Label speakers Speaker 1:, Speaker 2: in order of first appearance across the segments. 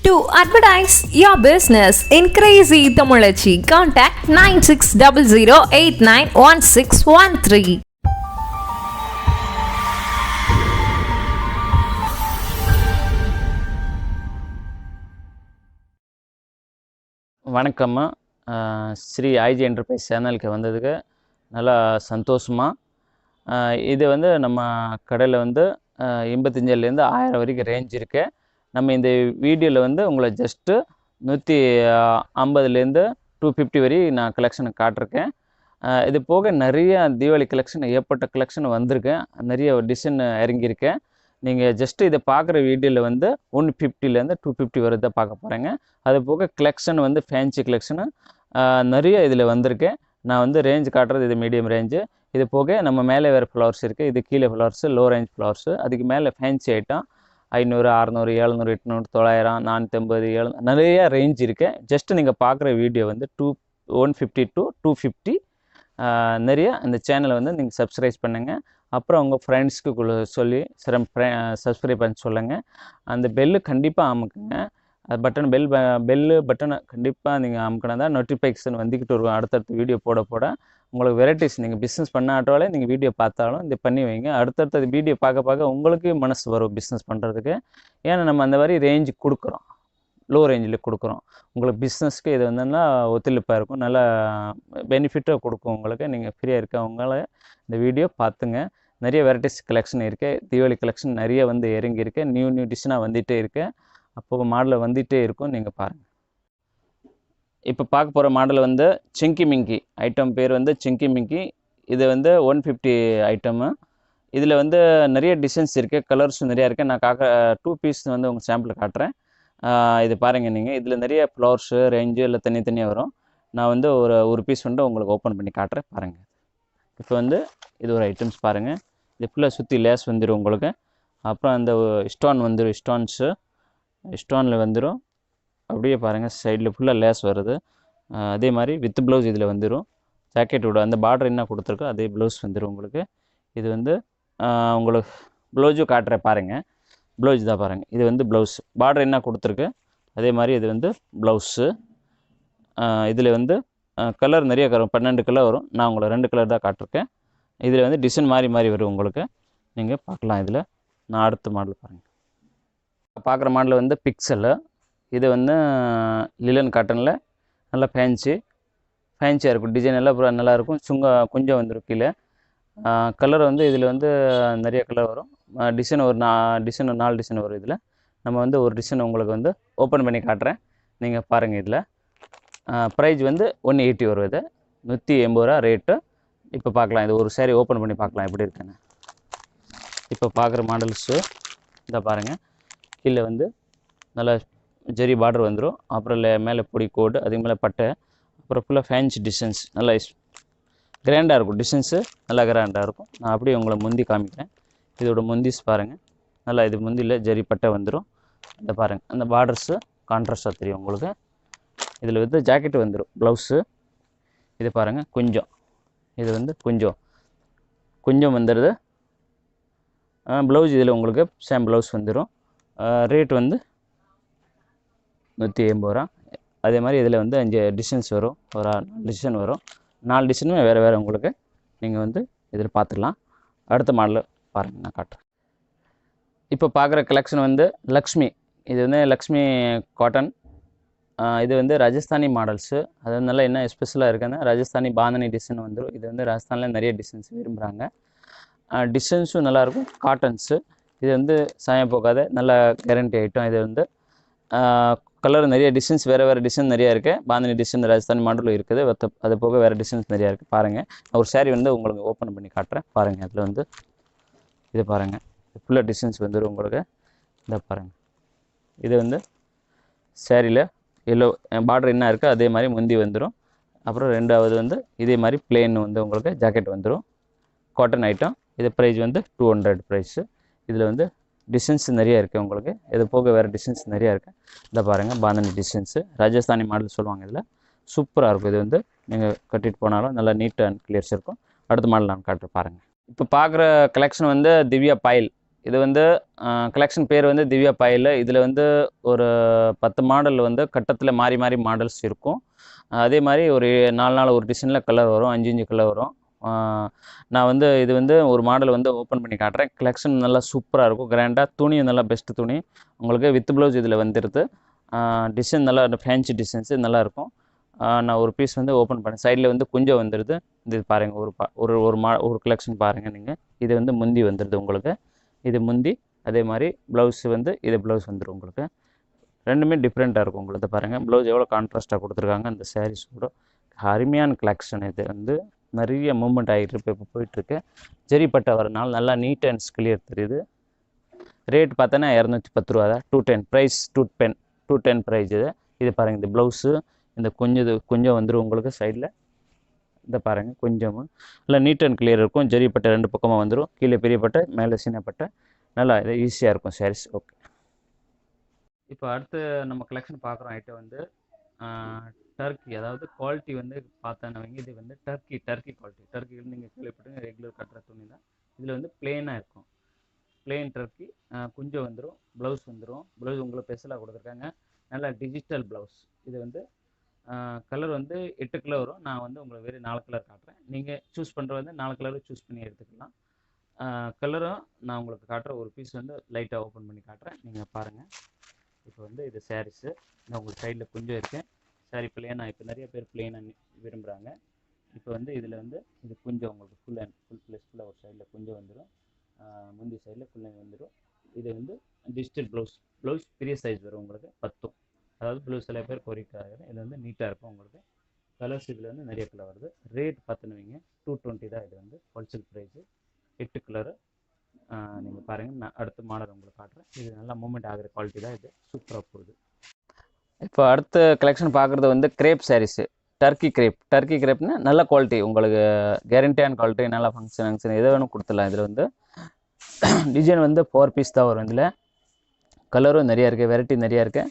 Speaker 1: To advertise your business increase E Thamizhachi contact nine
Speaker 2: six double zero eight nine one six one three வணக்கம்மா Sri IG enterprise சேனலுக்கு வந்ததுக்கு நல்லா சந்தோஷமாக இது வந்து நம்ம கடையில் வந்து எண்பத்தஞ்சிலேருந்து ஆயிரம் வரைக்கும் ரேஞ்ச் இருக்குது நம்ம இந்த வீடியோவில் வந்து உங்களை ஜஸ்ட்டு நூற்றி ஐம்பதுலேருந்து டூ ஃபிஃப்டி வரை நான் கலெக்ஷனை காட்டிருக்கேன். இது போக நிறைய தீபாவளி கலெக்ஷன் ஏற்பட்ட கலெக்ஷன் வந்திருக்கேன் நிறைய டிசைன் இறங்கியிருக்கேன் நீங்கள் ஜஸ்ட்டு இதை பார்க்குற வீடியோவில் வந்து ஒன் ஃபிஃப்டிலேருந்து டூ ஃபிஃப்டி வரை தான் பார்க்க போகிறேங்க அது போக கலெக்ஷன் வந்து ஃபேன்சி கலெக்ஷனு நிறைய இதில் வந்திருக்கேன் நான் வந்து ரேஞ்ச் காட்டுறது இது மீடியம் ரேஞ்சு இது போக நம்ம மேலே வேறு ஃப்ளவர்ஸ் இருக்குது இது கீழே ஃப்ளவர்ஸு லோ ரேஞ்ச் ஃப்ளவர்ஸு அதுக்கு மேலே ஃபேன்சி ஐட்டம் ஐநூறு அறநூறு எழுநூறு எட்நூறு தொள்ளாயிரம் நானூற்றம்பது ஏழு நிறைய ரேஞ்ச் இருக்குது ஜஸ்ட் நீங்கள் பார்க்குற வீடியோ வந்து two one fifty two two fifty நிறைய இந்த சேனலை வந்து நீங்கள் சப்ஸ்கிரைப் பண்ணுங்கள் அப்புறம் உங்கள் ஃப்ரெண்ட்ஸ்க்கு சொல்லி சிரம் சப்ஸ்கிரைப் பண்ண சொல்லுங்கள் அந்த பெல்லு கண்டிப்பாக அமுக்குங்க. அது பட்டன் பெல் பெல்லு பட்டனை கண்டிப்பாக நீங்கள் அமுக்கினா தான் நோட்டிஃபிகேஷன் வந்துக்கிட்டு இருக்கும். அடுத்தடுத்த வீடியோ போட போட. உங்களுக்கு வெரைட்டிஸ் நீங்கள் பிஸ்னஸ் பண்ணாட்டாலே நீங்கள் வீடியோ பார்த்தாலும் இது பண்ணி வைங்க. அடுத்தடுத்த வீடியோ பார்க்க பார்க்க உங்களுக்கு மனசு வரும் பிஸ்னஸ் பண்ணுறதுக்கு ஏன்னா நம்ம அந்த மாதிரி ரேஞ்சு கொடுக்குறோம். லோ ரேஞ்சில் கொடுக்குறோம். உங்களுக்கு பிஸ்னஸ்க்கு இது வந்து ஒத்துழைப்பாக இருக்கும். நல்லா பெனிஃபிட்டாக கொடுக்கும் உங்களுக்கு. நீங்கள் ஃப்ரீயாக இருக்கவங்கள இந்த வீடியோ பார்த்துங்க. நிறைய வெரைட்டிஸ் கலெக்ஷன் இருக்குது தீபாவளி கலெக்ஷன் நிறைய வந்து இறங்கியிருக்கு. நியூ நியூ டிஷ்ஷனாக வந்துகிட்டே இருக்குது அப்போ மாடலில் வந்துகிட்டே இருக்கும். நீங்கள் பாருங்கள் இப்போ பார்க்க போகிற மாடல் வந்து சிங்கி மிங்கி ஐட்டம் பேர் வந்து சிங்கி மிங்கி இது வந்து ஒன் ஃபிஃப்டி ஐட்டமு இதில் வந்து நிறைய டிசைன்ஸ் இருக்குது கலர்ஸும் நிறையா இருக்குது நான் காக்க டூ பீஸ் வந்து உங்கள் சாம்பிள் காட்டுறேன். இது பாருங்கள் நீங்கள் இதில் நிறைய ஃப்ளவர்ஸு ரேஞ்சு எல்லாம் தனித்தனியாக வரும். நான் வந்து ஒரு ஒரு பீஸ் வந்து உங்களுக்கு ஓப்பன் பண்ணி காட்டுறேன். பாருங்கள் இப்போ வந்து இது ஒரு ஐட்டம்ஸ் பாருங்கள் இது ஃபுல்லாக சுற்றி லேஸ் வந்துடும் உங்களுக்கு. அப்புறம் அந்த ஸ்டோன் வந்துடும் ஸ்டோன்ஸு ஸ்டோனில் வந்துடும் அப்படியே பாருங்கள் சைடில் ஃபுல்லாக லேஸ் வருது. அதே மாதிரி வித் ப்ளவுஸ் இதில் வந்துடும் ஜாக்கெட்டோட அந்த பார்டர் என்ன கொடுத்துருக்கோ அதே ப்ளவுஸ் வந்துடும் உங்களுக்கு. இது வந்து உங்களுக்கு ப்ளவுஸும் காட்டுறேன் பாருங்கள் ப்ளவுஸ் தான் பாருங்கள் இது வந்து ப்ளவுஸ் பார்டர் என்ன கொடுத்துருக்கு? அதே மாதிரி இது வந்து ப்ளவுஸு இதில் வந்து கலர் நிறைய வரும் பன்னெண்டு கலர் வரும். நான் உங்களை ரெண்டு கலர் தான் காட்டிருக்கேன். இதில் வந்து டிசைன் மாறி மாறி வரும் உங்களுக்கு. நீங்கள் பார்க்கலாம் இதில். நான் அடுத்த மாடல் பாருங்கள் பார்க்குற மாடல் வந்து பிக்சலு இது வந்து லிலன் காட்டனில் நல்லா ஃபேன்சி ஃபேன்சியாக இருக்கும். டிசைன் எல்லாம் அப்புறம் நல்லாயிருக்கும் சுங்க கொஞ்சம் வந்துடும் கீழே. கலர் வந்து இதில் வந்து நிறைய கலர் வரும். டிசைன் ஒரு நா டிசைன் நாலு டிசைன் வரும் இதில். நம்ம வந்து ஒரு டிசைன் உங்களுக்கு வந்து ஓப்பன் பண்ணி காட்டுறேன். நீங்கள் பாருங்கள் இதில். ப்ரைஸ் வந்து ஒன் எயிட்டி வரும் இது. நூற்றி எண்பது ரூபா ரேட்டு இப்போ பார்க்கலாம் இது ஒரு சேரீ ஓப்பன் பண்ணி பார்க்கலாம் எப்படி இருக்குன்னு. இப்போ பார்க்குற மாடல்ஸு இதை பாருங்கள் கீழே வந்து நல்லா ஜெரி பார்டர் வந்துடும் அப்புறம் மேலே பொடி கோடு அதுக்கு மேலே பட்டை அப்புறம் ஃபுல்லாக ஃபேன்ச் டிசைன்ஸ் நல்லா கிராண்டாக இருக்கும். டிசைன்ஸு நல்லா கிராண்டாக இருக்கும். நான் அப்படியே உங்களை முந்தி காமிக்கிறேன். இதோட முந்திஸ் பாருங்கள் நல்லா இது முந்தியில் ஜெரி பட்டை வந்துடும் இந்த பாருங்கள் அந்த பார்டர்ஸு கான்ட்ராஸ்டாக தெரியும் உங்களுக்கு. இதில் வந்து ஜாக்கெட் வந்துடும் ப்ளவுஸு இது பாருங்கள் கொஞ்சம். இது வந்து கொஞ்சம். கொஞ்சம் வந்துடுது ப்ளவுஸ் இதில் உங்களுக்கு சேம் ப்ளவுஸ் வந்துடும் ரேட் வந்து நூற்றி எண்பது ரூபா. அதே மாதிரி இதில் வந்து அஞ்சு டிசைன்ஸ் வரும். ஒரு டிசைன் வரும். நாலு டிசைனுமே வேறு வேறு உங்களுக்கு நீங்கள் வந்து இதில் பார்த்துக்கலாம் அடுத்த மாடலில் பாருங்கள் நான் காட்டுறேன். இப்போ பார்க்குற கலெக்ஷன் வந்து லக்ஷ்மி. இது வந்து லக்ஷ்மி காட்டன் இது வந்து ராஜஸ்தானி மாடல்ஸு அது வந்து நல்லா என்ன ஸ்பெஷலாக இருக்குன்னா ராஜஸ்தானி பாந்தனி டிசைன் வந்துடும் இது வந்து ராஜஸ்தானில் நிறைய டிசைன்ஸ் விரும்புகிறாங்க டிசைன்ஸும் நல்லாயிருக்கும் காட்டன்ஸு இது வந்து சாயம் போகாத. நல்ல கேரண்டி ஐட்டம் இது வந்து கலர் நிறைய டிசைன்ஸ் வேறு வேறு டிசைன் நிறையா இருக்குது பாந்தினி டிசைன் ராஜஸ்தான் மாடலும் இருக்குது. வத்த- அது போக வேறு டிசைன்ஸ் நிறையா இருக்குது பாருங்கள் ஒரு saree வந்து உங்களுக்கு ஓப்பன் பண்ணி காட்டுறேன். பாருங்கள் அதில் வந்து இது பாருங்கள் ஃபுல்லாக டிசைன்ஸ் வந்துடும் உங்களுக்கு. இதை பாருங்கள் இது வந்து சேரீயில் எல்லோ பார்டர் என்ன இருக்கோ அதே மாதிரி முந்தி வந்துடும் அப்புறம் ரெண்டாவது வந்து இதே மாதிரி பிளேன் வந்து உங்களுக்கு ஜாக்கெட் வந்துடும் காட்டன் ஐட்டம் இது ப்ரைஸ் வந்து டூ ஹண்ட்ரட் ப்ரைஸு இதில் வந்து டிசைன்ஸ் நிறைய இருக்குது உங்களுக்கு. இது போக வேறு டிசைன்ஸ் நிறையா இருக்குது இந்த பாருங்கள் பாந்தனி டிசைன்ஸு ராஜஸ்தானி மாடல் சொல்லுவாங்க இதில். சூப்பராக இருக்கும். இது வந்து நீங்கள் கட்டிட்டு போனாலும் நல்லா நீட் அண்ட் கிளியர்ஸ் இருக்கும். அடுத்த மாடல் நான் காட்டுறேன் பாருங்கள் இப்போ பார்க்குற கலெக்ஷன் வந்து திவ்யா பாயில் இது வந்து கலெக்ஷன் பேர் வந்து திவ்யா பாயில் இதில் வந்து ஒரு பத்து மாடல் வந்து கட்டத்தில் மாறி மாறி மாடல்ஸ் இருக்கும். அதே மாதிரி ஒரு நாலு நாள் ஒரு டிசைனில் கலர் வரும். அஞ்சு அஞ்சு கலர் வரும். நான் வந்து இது வந்து ஒரு மாடல் வந்து ஓப்பன் பண்ணி காட்டுறேன். கலெக்ஷன் நல்லா சூப்பராக இருக்கும். கிராண்டாக துணியும் நல்லா பெஸ்ட்டு துணி. உங்களுக்கு வித் ப்ளவுஸ் இதில் வந்துடுது டிசைன் நல்லா ஃபேன்சி டிசைன்ஸு நல்லாயிருக்கும் நான் ஒரு பீஸ் வந்து ஓப்பன் பண்ணேன். சைடில் வந்து குஞ்சம் வந்துடுது இது பாருங்கள் ஒரு பா ஒரு ஒரு மா ஒரு கலெக்ஷன் பாருங்கள் நீங்கள் இது வந்து முந்தி வந்துடுது உங்களுக்கு. இது முந்தி அதே மாதிரி ப்ளவுஸ் வந்து இது ப்ளவுஸ் வந்துடும் உங்களுக்கு. ரெண்டுமே டிஃப்ரெண்ட்டாக இருக்கும் உங்களுக்கு பாருங்கள் ப்ளவுஸ் எவ்வளோ கான்ட்ராஸ்ட்டாக கொடுத்துருக்காங்க. அந்த சாரீஸோட அருமையான கலெக்ஷன் இது வந்து. நிறைய மூமெண்ட் ஆகிட்டு இப்போ போயிட்டுருக்கு. ஜெரிப்பட்டை வரனால நல்லா நீட் அண்ட் கிளியர் தெரியுது. ரேட் பார்த்தோன்னா இரநூத்தி பத்து ரூபா தான். Two ten price two ten two ten price இது. இது பாருங்கள் இந்த ப்ளவுஸு இந்த கொஞ்சம் இது கொஞ்சம் வந்துடும் உங்களுக்கு சைடில் இந்த பாருங்கள் கொஞ்சமும். நல்லா நீட் அண்ட் கிளியர் இருக்கும். ஜெரிப்பட்டை ரெண்டு பக்கமாக வந்துடும் கீழே பெரிய பட்டை மேலே சின்ன பட்டை. நல்லா இது ஈஸியாக இருக்கும் சாரீஸ் ஓகே இப்போ அடுத்து நம்ம கலெக்ஷன் பார்க்குறோம் ஐட்டம் வந்து டர்க்கி அதாவது குவாலிட்டி வந்து பார்த்தோன்னா இது வந்து டர்க்கி டர்க்கி குவாலிட்டி டர்க்கி நீங்கள் கேள்விப்பட்டிருங்க ரெகுலர் கட்டுற துணி தான் இதில் வந்து பிளெயினாக இருக்கும். பிளெயின் டர்க்கி குஞ்சம் வந்துடும் ப்ளவுஸ் வந்துடும் ப்ளவுஸ் உங்களுக்கு ஸ்பெஷலாக கொடுத்துருக்காங்க. நல்லா டிஜிட்டல் ப்ளவுஸ் இது வந்து கலர் வந்து எட்டு கலர் வரும். நான் வந்து உங்களுக்கு வெறும் நாலு கலர் காட்டுறேன். நீங்கள் சூஸ் பண்ணுறது வந்து நாலு கலரும் சூஸ் பண்ணி எடுத்துக்கலாம். கலரும் நான் உங்களுக்கு காட்டுற ஒரு பீஸ் வந்து லைட்டாக ஓப்பன் பண்ணி காட்டுறேன். நீங்கள் பாருங்கள் இப்போ வந்து இது சாரீஸு நான் உங்களுக்கு சைடில் கொஞ்சம் இருக்கேன் சாரி பிளேனாக இப்போ நிறைய பேர் பிளேனாக விரும்புகிறாங்க இப்போ வந்து இதில் வந்து இது கொஞ்சம் உங்களுக்கு ஃபுல் அண்ட் ஃபுல் ப்ளஸ் ஃபுல்லாக ஒரு சைடில் கொஞ்சம் வந்துடும் முந்தி சைடில் ஃபுல்லாக வந்துடும் இது வந்து டிஜிட்டல் ப்ளவுஸ் ப்ளவுஸ் பெரிய சைஸ் வரும் உங்களுக்கு பத்தும். அதாவது ப்ளவுஸ் சில பேர் கொரிக்காக இது வந்து நீட்டாக இருக்கும் உங்களுக்கு. கலர்ஸ் இதில் வந்து நிறைய கலர் வருது. ரேட் பார்த்துன்னு வைங்க. டூ டுவெண்ட்டி தான் இது வந்து ஹோல்சேல் ப்ரைஸு எட்டு கலரு நீங்கள் பாருங்கள் நான் அடுத்த மாடல் உங்களுக்கு காட்டுறேன். இது நல்லா மூமெண்ட் ஆகிற குவாலிட்டி தான் இது. சூப்பராக போகுது. இப்போ அடுத்த கலெக்ஷன் பார்க்குறது வந்து crepe saris Turkey crepe Turkey கிரேப்னா நல்ல குவாலிட்டி உங்களுக்கு கேரண்டியான குவாலிட்டி நல்ல ஃபங்க்ஷன் ஃபங்க்ஷன் எதை வேணும் கொடுத்துடலாம். இதில் வந்து டிசைன் வந்து ஃபோர் பீஸ் தான் வரும் இதில். கலரும் நிறையா இருக்குது வெரைட்டி நிறையா இருக்குது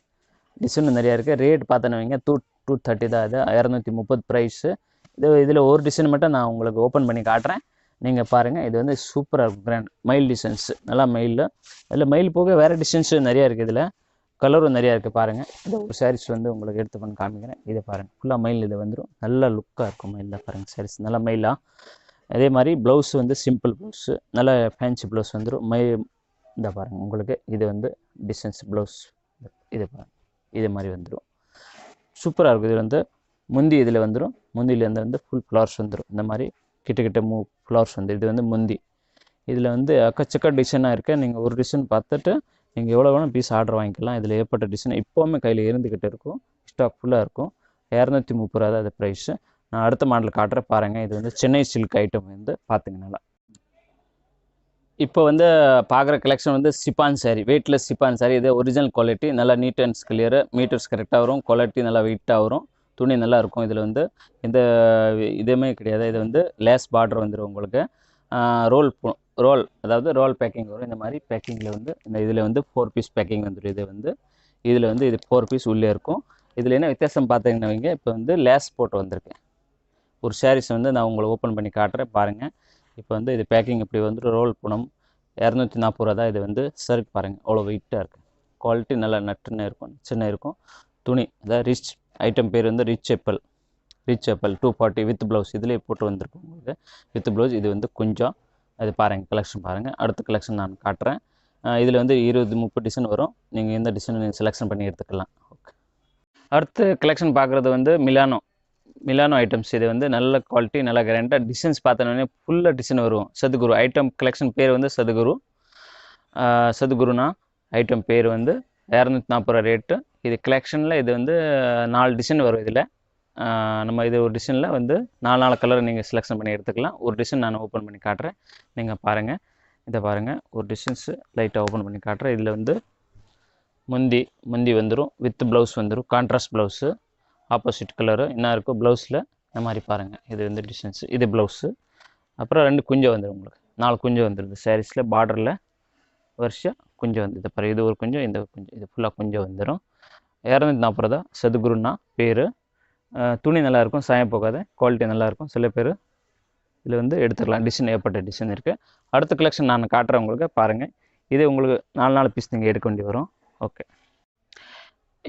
Speaker 2: டிசைனும் நிறையா இருக்குது ரேட் பார்த்தோன்னு வைங்க டூ டூ தேர்ட்டி தான் இது. இரநூத்தி முப்பது ப்ரைஸு இது இதில் ஒரு டிசைன் மட்டும் நான் உங்களுக்கு ஓப்பன் பண்ணி காட்டுறேன். நீங்கள் பாருங்கள் இது வந்து சூப்பராக இருக்கும் கிராண்ட் மயில் டிசைன்ஸ் நல்லா மயில் இதில் மயில் போக வேறு டிசைன்ஸு நிறையா இருக்குது இதில். கலரும் நிறையா இருக்குது பாருங்கள் இந்த ஒரு சாரீஸ் வந்து உங்களுக்கு எடுத்து பண்ணி காமிக்கிறேன். இதை பாருங்கள் ஃபுல்லாக மயில் இது வந்துடும் நல்ல லுக்காக இருக்கும் மயிலில் பாருங்கள் சாரீஸ் நல்லா மயிலாக அதே மாதிரி ப்ளவுஸ் வந்து சிம்பிள் ப்ளவுஸு நல்ல ஃபேன்சி ப்ளவுஸ் வந்துடும் மை இந்த பாருங்கள் உங்களுக்கு இது வந்து டிசைன்ஸ் ப்ளவுஸ் இது பாருங்கள் இது மாதிரி வந்துடும் சூப்பராக இருக்கும். இது வந்து முந்தி இதில் வந்துடும் முந்தியிலேருந்து வந்து ஃபுல் ஃப்ளவர்ஸ் வந்துடும் இந்த மாதிரி கிட்ட கிட்ட மூ ஃப்ளவர்ஸ் வந்து. இது வந்து முந்தி. இதில் வந்து அக்கச்சக்க டிசைனாக இருக்குது நீங்கள் ஒரு டிசைன் பார்த்துட்டு நீங்கள் எவ்வளோ வேணும் பீஸ் ஆர்டர் வாங்கிக்கலாம். இதில் ஏற்பட்ட டிசைன் இப்போவுமே கையில் இருந்துக்கிட்டு இருக்கும். ஸ்டாக் ஃபுல்லாக இருக்கும். இரநூத்தி முப்பது ரூபா தான் அது ப்ரைஸு நான் அடுத்த மாடல் காட்டுறேன் பாருங்கள் இது வந்து சென்னை சில்க் ஐட்டம் வந்து பார்த்துங்க இப்போ வந்து பார்க்குற கலெக்ஷன் வந்து chiffon sari weightless chiffon sari இது ஒரிஜினல் குவாலிட்டி நல்லா நீட் அண்ட் கிளியரு மீட்டர்ஸ் கரெக்டாக வரும். குவாலிட்டி நல்லா வெயிட்டாக வரும். துணி நல்லா இருக்கும். இதில் வந்து எந்த இதுவுமே கிடையாது. இது வந்து லேஸ் பார்டர் வந்துடும் உங்களுக்கு. ரோல் ரோல் அதாவது ரோல் பேக்கிங் வரும். இந்த மாதிரி பேக்கிங்கில் வந்து இந்த இதில் வந்து ஃபோர் பீஸ் பேக்கிங் வந்துடும் இது வந்து இதில் வந்து இது ஃபோர் பீஸ் உள்ளே இருக்கும். இதில் என்ன வித்தியாசம் பார்த்தீங்கன்னா வைங்க இப்போ வந்து லேஸ் போட்டு வந்திருக்கு. ஒரு சாரீஸ் வந்து நான் உங்களை ஓப்பன் பண்ணி காட்டுறேன் பாருங்கள் இப்போ வந்து இது பேக்கிங் இப்படி வந்துட்டு ரோல் பணம் இரநூத்தி நாற்பது ரூபா தான் இது வந்து சருக்கு பாருங்கள் அவ்வளோ வெயிட்டாக இருக்குது குவாலிட்டி நல்லா நட்டுன்னு இருக்கும் சின்ன இருக்கும். துணி அதாவது ரிச் ஐட்டம் பேர் வந்து rich apple rich apple two forty with blouse இதிலே போட்டு வந்திருக்கும் உங்களுக்கு. வித் ப்ளவுஸ் இது வந்து கொஞ்சம் அது பாருங்கள் கலெக்ஷன் பாருங்கள் அடுத்த கலெக்ஷன் நான் காட்டுறேன். இதில் வந்து இருபது முப்பது டிசைன் வரும். நீங்கள் எந்த டிசைன் நீங்கள் செலெக்ஷன் பண்ணி எடுத்துக்கலாம். ஓகே அடுத்து கலெக்ஷன் பார்க்குறது வந்து மிலானோ மிலானோ ஐட்டம்ஸ் இது வந்து நல்ல குவாலிட்டி நல்ல கிராண்டாக டிசைன்ஸ் பார்த்தோன்னே ஃபுல்லாக டிசைன் வரும். சதுகுரு ஐட்டம் கலெக்ஷன் பேர் வந்து சதுகுரு சதுகுருனா ஐட்டம் பேர் வந்து இரநூத்தி நாற்பது ரூபா ரேட்டு இது கலெக்ஷனில் இது வந்து நாலு டிசைன் வரும் இதில். நம்ம இது ஒரு டிசைனில் வந்து நாலு நாலு கலர் நீங்கள் செலெக்ஷன் பண்ணி எடுத்துக்கலாம். ஒரு டிசைன் நான் ஓப்பன் பண்ணி காட்டுறேன். நீங்கள் பாருங்கள் இதை பாருங்கள் ஒரு டிசைன்ஸு லைட்டாக ஓப்பன் பண்ணி காட்டுறேன். இதில் வந்து முந்தி முந்தி வந்துடும் வித் ப்ளவுஸ் வந்துடும் கான்ட்ராஸ்ட் ப்ளவுஸு ஆப்போசிட் கலரு என்ன இருக்கோ ப்ளவுஸில் இந்த மாதிரி பாருங்கள் இது வந்து டிசைன்ஸு இது ப்ளவுஸு அப்புறம் ரெண்டு குஞ்சம் வந்துடும் உங்களுக்கு. நாலு குஞ்சம் வந்துடுது சாரீஸில் பார்டரில் வருஷம் குஞ்சம் வந்து இது பாரு இது ஒரு குஞ்சம் இந்த ஒரு குஞ்சம் இது ஃபுல்லாக குஞ்சம் வந்துடும் இரநூத்தி நாற்பது தான். சதுகுருன்னா பேர். துணி நல்லாயிருக்கும் சாயம் போகாத குவாலிட்டி நல்லாயிருக்கும். சில பேர் இதில் வந்து எடுத்துக்கலாம். டிசைன் ஏற்பட்ட டிசைன் இருக்குது அடுத்த கலெக்ஷன் நான் காட்டுறேன் உங்களுக்கு பாருங்கள் இது உங்களுக்கு நாலு நாலு பீஸ் நீங்கள் எடுக்க வேண்டி வரும். ஓகே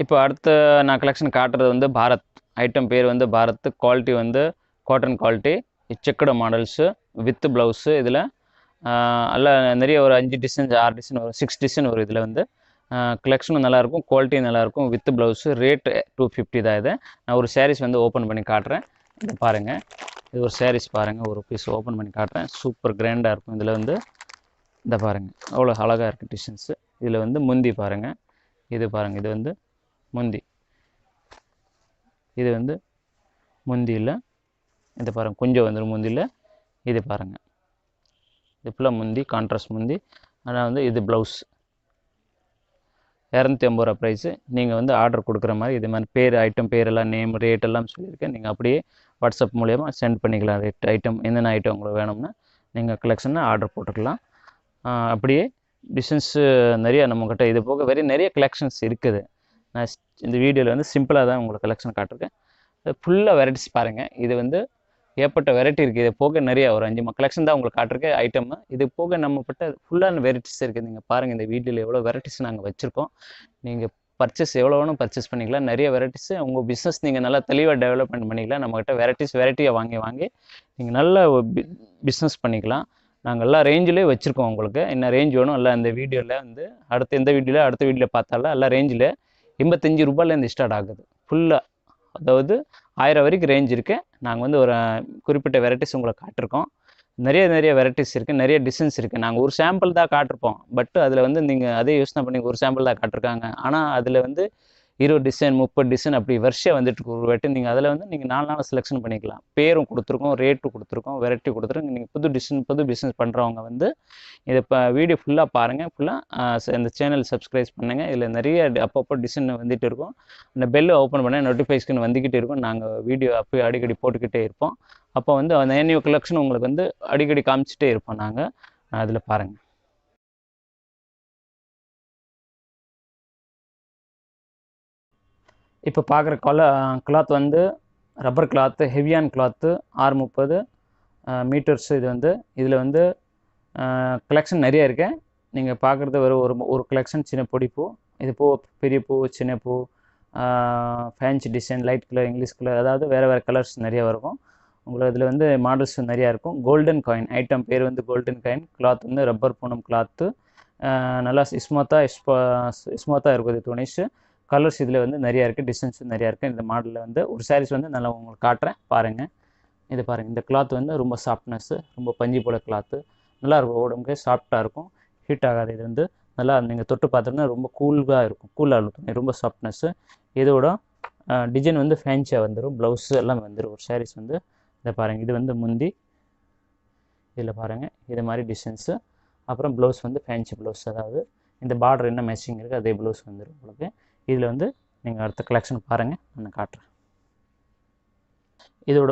Speaker 2: இப்போ அடுத்த நான் கலெக்ஷன் காட்டுறது வந்து பாரத். ஐட்டம் பேர் வந்து பாரத். குவாலிட்டி வந்து cotton quality checked models with blouse இதில் எல்லாம் நிறைய ஒரு அஞ்சு டிசைன் ஆறு டிசைன் வரும். சிக்ஸ் டிசைன் வரும் இதில் வந்து. கலெக்ஷனும் நல்லாயிருக்கும் குவாலிட்டியும் நல்லாயிருக்கும் with blouse rate two fifty தான் இது. நான் ஒரு சாரீஸ் வந்து ஓப்பன் பண்ணி காட்டுறேன். இது பாருங்கள் இது ஒரு சாரீஸ் பாருங்கள் ஒரு பீஸ் ஓப்பன் பண்ணி காட்டுறேன். சூப்பர் கிராண்டாக இருக்கும். இதில் வந்து இந்த பாருங்கள் அவ்வளோ அழகாக இருக்குது டிசைன்ஸு இதில் வந்து முந்தி பாருங்கள் இது பாருங்கள் இது வந்து முந்தி. இது வந்து முந்தியில் இது பாருங்கள் கொஞ்சம் வந்துடும் முந்தியில் இது பாருங்கள் இது ஃபுல்லாக முந்தி கான்ட்ராஸ்ட் முந்தி. ஆனால் வந்து இது ப்ளவுஸ் இரநூத்தி ஐம்பது ரூபா ப்ரைஸு நீங்கள் வந்து ஆர்டர் கொடுக்குற மாதிரி இது மாதிரி பேர் ஐட்டம் பேரெல்லாம் நேம் ரேட் எல்லாம் சொல்லியிருக்கேன் நீங்கள் அப்படியே வாட்ஸ்அப் மூலயமா சென்ட் பண்ணிக்கலாம். ரேட் ஐட்டம் என்னென்ன ஐட்டம் உங்களுக்கு வேணும்னா நீங்கள் கலெக்ஷனை ஆர்டர் போட்டுக்கலாம். அப்படியே பிஸ்னஸ்ஸு நிறையா நம்மக்கிட்ட இது போக வெரி நிறைய கலெக்ஷன்ஸ் இருக்குது. நான் இந்த வீடியோவில் வந்து சிம்பிளாக தான் உங்களுக்கு கலெக்ஷன் காட்டிருக்கேன். ஃபுல்லாக வெரைட்டிஸ் பாருங்கள் இது வந்து ஏற்பட்ட வெரைட்டி இருக்குது இது போக நிறைய ஒரு அஞ்சு கலெக்ஷன் தான் உங்களுக்கு காட்டிருக்கேன் ஐட்டம் இது போக நம்மக்கிட்ட ஃபுல்லான வெரைட்டிஸ் இருக்குது நீங்கள் பாருங்கள் இந்த வீடியோவில் எவ்வளோ வெரைட்டிஸ் நாங்கள் வச்சுருக்கோம். நீங்கள் பர்ச்சேஸ் எவ்வளோ வேணும் பர்ச்சேஸ் பண்ணிக்கலாம். நிறைய வெரைட்டிஸ் உங்கள் பிஸ்னஸ் நீங்கள் நல்லா தெளிவாக டெவலப்மெண்ட் பண்ணிக்கலாம். நம்மக்கிட்ட வெரைட்டிஸ் வெரைட்டியாக வாங்கி வாங்கி நீங்கள் நல்ல பிஸ்னஸ் பண்ணிக்கலாம். நாங்கள் எல்லா ரேஞ்சிலே வச்சுருக்கோம் உங்களுக்கு. என்ன ரேஞ்ச் வேணும் எல்லாம் இந்த வீடியோவில் வந்து அடுத்த இந்த வீடியோவில் அடுத்த வீடியோவில் பார்த்தாலும் எல்லா ரேஞ்சில் எண்பத்தஞ்சு ரூபாயிலேருந்து ஸ்டார்ட் ஆகுது. ஃபுல்லாக அதாவது ஆயிரம் வரைக்கும் ரேஞ்ச் இருக்குது நாங்கள் வந்து ஒரு குறிப்பிட்ட வெரைட்டிஸ் உங்களை காட்டிருக்கோம். நிறைய நிறைய வெரைட்டிஸ் இருக்குது நிறைய டிசைன்ஸ் இருக்குது நாங்கள் ஒரு சாம்பிள் தான் காட்டிருப்போம். பட் அதில் வந்து நீங்கள் அதே யோசனை பண்ணி ஒரு சாம்பிள் தான் காட்டிருக்காங்க. ஆனால் அதில் வந்து இருபது டிசைன் முப்பது டிசைன் அப்படி வருஷம் வந்துட்டு ஒரு வாட்டி நீங்கள் அதில் வந்து நீங்கள் நாலு நாள் செலெக்ஷன் பண்ணிக்கலாம். பேரும் கொடுத்துருக்கோம் ரேட்டும் கொடுத்துருக்கோம் வெரைட்டி கொடுத்துருக்கோம். நீங்கள் புது டிசைன் புது பிஸ்னஸ் பண்ணுறவங்க வந்து இதை இப்போ வீடியோ ஃபுல்லாக பாருங்கள் ஃபுல்லாக இந்த சேனல் சப்ஸ்கிரைப் பண்ணுங்கள் இதில் நிறைய அப்பப்போ டிசைன் வந்துட்டு இருக்கும். அந்த பெல்லை ஓப்பன் பண்ண நோட்டிஃபிகேஷன் வந்துக்கிட்டே இருக்கும். நாங்கள் வீடியோ அப்போ அடிக்கடி போட்டுக்கிட்டே இருப்போம். அப்போ வந்து அந்த ஏனியோ கலெக்ஷன் உங்களுக்கு வந்து அடிக்கடி காமிச்சிட்டே இருப்போம் நாங்கள் அதில் பாருங்கள் இப்போ பார்க்குற கொல கிளாத் வந்து ரப்பர் கிளாத்து ஹெவியான கிளாத்து ஆறு முப்பது மீட்டர்ஸ் இது வந்து இதில் வந்து கலெக்ஷன் நிறைய இருக்கு. நீங்கள் பார்க்குறது ஒரு ஒரு ஒரு கலெக்ஷன் சின்ன பொடி பூ இது பூ பெரிய பூ சின்ன பூ fancy design light colour English colour அதாவது வேறு வேறு கலர்ஸ் நிறையா இருக்கும் உங்களுக்கு இதில் வந்து மாடல்ஸ் நிறையா இருக்கும். கோல்டன் காயின் ஐட்டம் பேர் வந்து கோல்டன் காயின் கிளாத் வந்து ரப்பர் பூனம் கிளாத்து நல்லா ஸ்மூத்தாக ஸ்மூத்தாக இருக்கும் இது துணிஷு கலர்ஸ் இதில் வந்து நிறையா இருக்குது டிசைன்ஸும் நிறையா இருக்குது இந்த மாடலில் வந்து ஒரு சாரீஸ் வந்து நல்லா உங்களுக்கு காட்டுறேன். பாருங்கள் இது பாருங்கள் இந்த கிளாத் வந்து ரொம்ப சாஃப்ட்னஸ்ஸு ரொம்ப பஞ்சு போல கிளாத்து நல்லா இருக்கும். உடம்புக்கு சாஃப்டாக இருக்கும். ஹீட் ஆகாது இது வந்து நல்லா நீங்கள் தொட்டு பார்த்தோன்னா ரொம்ப கூலாக இருக்கும். கூலாக இருக்கும் ரொம்ப சாஃப்ட்னஸ்ஸு இதோட டிசைன் வந்து ஃபேன்சியாக வந்துடும் ப்ளவுஸு எல்லாம் வந்துடும் ஒரு சாரீஸ் வந்து. இதை பாருங்கள் இது வந்து முந்தி. இதில் பாருங்கள் இது மாதிரி டிசைன்ஸு அப்புறம் ப்ளவுஸ் வந்து ஃபேன்சி ப்ளவுஸ் அதாவது இந்த பார்டர் என்ன மேட்சிங் இருக்குது அதே ப்ளவுஸ் வந்துடும் உங்களுக்கு. இதில் வந்து நீங்கள் அடுத்த கலெக்ஷன் பாருங்கள் நான் காட்டுறேன். இதோட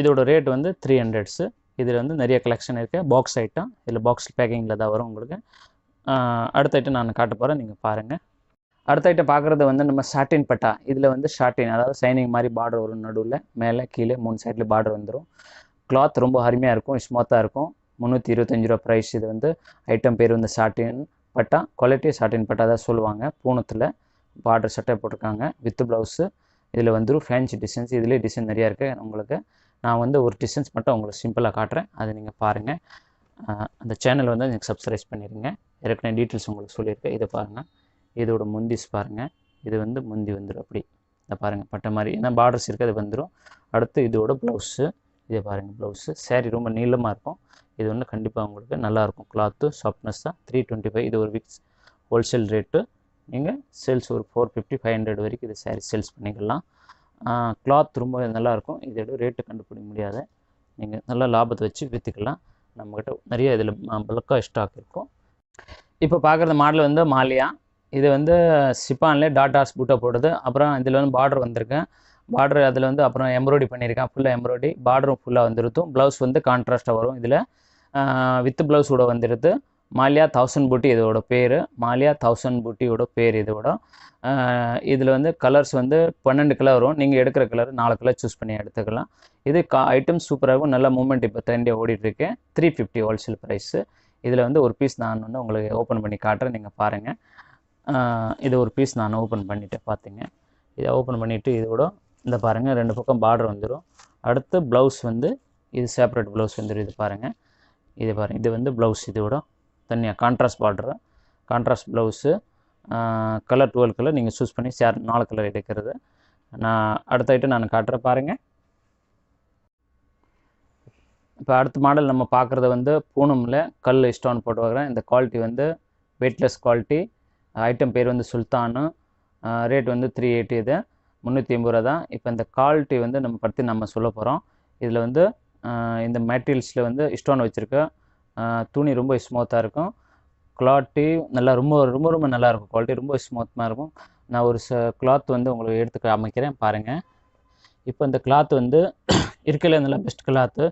Speaker 2: இதோட ரேட் வந்து த்ரீ ஹண்ட்ரட்ஸு இதில் வந்து நிறைய கலெக்ஷன் இருக்குது பாக்ஸ் ஐட்டம் இதில் பாக்ஸ் பேக்கிங்கில் தான் வரும் உங்களுக்கு. அடுத்த ஐட்டம் நான் காட்ட போகிறேன் நீங்கள் பாருங்கள் அடுத்த ஐட்டம் பார்க்குறது வந்து நம்ம ஷாட்டின் பட்டா. இதில் வந்து ஷாட்டின் அதாவது சைனிங் மாதிரி பார்டர் வரும் நடுவில். மேலே கீழே மூணு சைடில் பார்டர் வந்துடும் கிளாத் ரொம்ப அருமையாக இருக்கும் ஸ்மூத்தாக இருக்கும். முந்நூற்றி இருபத்தஞ்சி ரூபா ப்ரைஸ் இது வந்து ஐட்டம் பேர் வந்து ஷாட்டின் பட்டா. குவாலிட்டி ஷாட்டின் பட்டா தான் சொல்லுவாங்க பூனத்தில். பார்டர் சட்டை போட்டிருக்காங்க வித் ப்ளவுஸு இதில் வந்துடும் ஃபேன்சி டிசைன்ஸ் இதுலேயே டிசைன் நிறையா இருக்குது உங்களுக்கு நான் வந்து ஒரு டிசைன்ஸ் மட்டும் உங்களுக்கு சிம்பிளாக காட்டுறேன். அதை நீங்கள் பாருங்கள் அந்த சேனல் வந்து எனக்கு சப்ஸ்கிரைப் பண்ணிடுங்க ஏற்கனவே டீட்டெயில்ஸ் உங்களுக்கு சொல்லியிருக்கேன். இதை பாருங்கள் இதோட முந்திஸ் பாருங்கள் இது வந்து முந்தி வந்துடும் அப்படி. இதை பாருங்கள் பட்டை மாதிரி. ஏன்னா பார்டர்ஸ் இருக்குது அது வந்துடும் அடுத்து இதோட ப்ளவுஸு இதை பாருங்கள் ப்ளவுஸு சேரீ ரொம்ப நீளமாக இருக்கும். இது வந்து கண்டிப்பாக உங்களுக்கு நல்லாயிருக்கும் கிளாத்து சாஃப்ட்னஸ் தான் த்ரீ டுவெண்ட்டி ஃபைவ் இது ஒரு விக்ஸ் ஹோல்சேல் ரேட்டு நீங்கள் சேல்ஸ் ஒரு ஃபோர் ஃபிஃப்டி ஃபைவ் ஹண்ட்ரட் வரைக்கும் இது சாரீ சேல்ஸ் பண்ணிக்கலாம். கிளாத் ரொம்ப நல்லாயிருக்கும். இதோட ரேட்டு கண்டுபிடிக்க முடியாத நீங்கள் நல்ல லாபத்தை வச்சு விற்றுக்கலாம் நம்மக்கிட்ட நிறைய இதில் பல்காக ஸ்டாக் இருக்கும். இப்போ பார்க்குறது மாடல் வந்து மாலியா. இது வந்து சிப்பான்லேயே டாட்டாஸ் பூட்டை போடுது. அப்புறம் இதில் வந்து பார்டர் வந்திருக்கேன் பார்டர் அதில் வந்து அப்புறம் எம்ப்ராய்டி பண்ணியிருக்கேன். ஃபுல்லாக எம்ப்ராய்டி பார்டரும் ஃபுல்லாக வந்துருத்தும். ப்ளவுஸ் வந்து கான்ட்ராஸ்ட்டாக வரும் இதில். வித் ப்ளவுஸோட வந்துடுது மாலியா தௌசண்ட் பூட்டி இதோட பேர். மாலியா தௌசண்ட் பூட்டியோட பேர் இதோட. இதில் வந்து கலர்ஸ் வந்து பன்னெண்டு கலர் வரும். நீங்கள் எடுக்கிற கலர் நாலு கலர் சூஸ் பண்ணி எடுத்துக்கலாம். இது கா ஐட்டம் சூப்பராக இருக்கும். நல்ல மூமெண்ட் இப்போ ட்ரெண்டே ஓடிட்டுருக்கு த்ரீ ஃபிஃப்டி ஹோல்சேல் ப்ரைஸு இதில் வந்து ஒரு பீஸ் நான் வந்து உங்களுக்கு ஓப்பன் பண்ணி காட்டுறேன். நீங்கள் பாருங்கள் இது ஒரு பீஸ் நான் ஓப்பன் பண்ணிவிட்டு பார்த்தீங்க இதை ஓப்பன் பண்ணிவிட்டு இதோட இந்த பாருங்கள் ரெண்டு பக்கம் பார்டர் வந்துடும் அடுத்து ப்ளவுஸ் வந்து இது செப்பரேட் ப்ளவுஸ் வந்துடும் இது பாருங்கள் இது பாருங்கள் இது வந்து ப்ளவுஸ் இதோட தனியாக contrast border contrast blouse colour twelve colour நீங்கள் சூஸ் பண்ணி சேர் நாலு கலர் எடுக்கிறது நான் அடுத்த ஐட்டம் நான் காட்டுறேன் பாருங்கள் இப்போ அடுத்த மாடல் நம்ம பார்க்குறது வந்து பூனமில் கல் ஸ்டோன் போட்டு வைக்கிறேன் இந்த குவாலிட்டி வந்து வெயிட்லெஸ் குவாலிட்டி ஐட்டம் பேர் வந்து சுல்தானு. ரேட் வந்து த்ரீ எயிட்டி இது. முந்நூற்றி எண்பது ரூபா தான். இப்போ இந்த குவாலிட்டி வந்து நம்ம பற்றி நம்ம சொல்ல போகிறோம் இதில் வந்து இந்த மெட்டீரியல்ஸில் வந்து ஸ்டோன் வச்சுருக்கேன் துணி ரொம்ப ஸ்மூத்தாக இருக்கும். குவாலிட்டி நல்லா ரொம்ப ரொம்ப ரொம்ப நல்லா இருக்கும். குவாலிட்டி ரொம்ப ஸ்மூத்தமாக இருக்கும். நான் ஒரு ச கிளாத் வந்து உங்களுக்கு எடுத்து காமிக்கிறேன் பாருங்கள் இப்போ இந்த கிளாத் வந்து இருக்கல நல்லா பெஸ்ட் கிளாத்து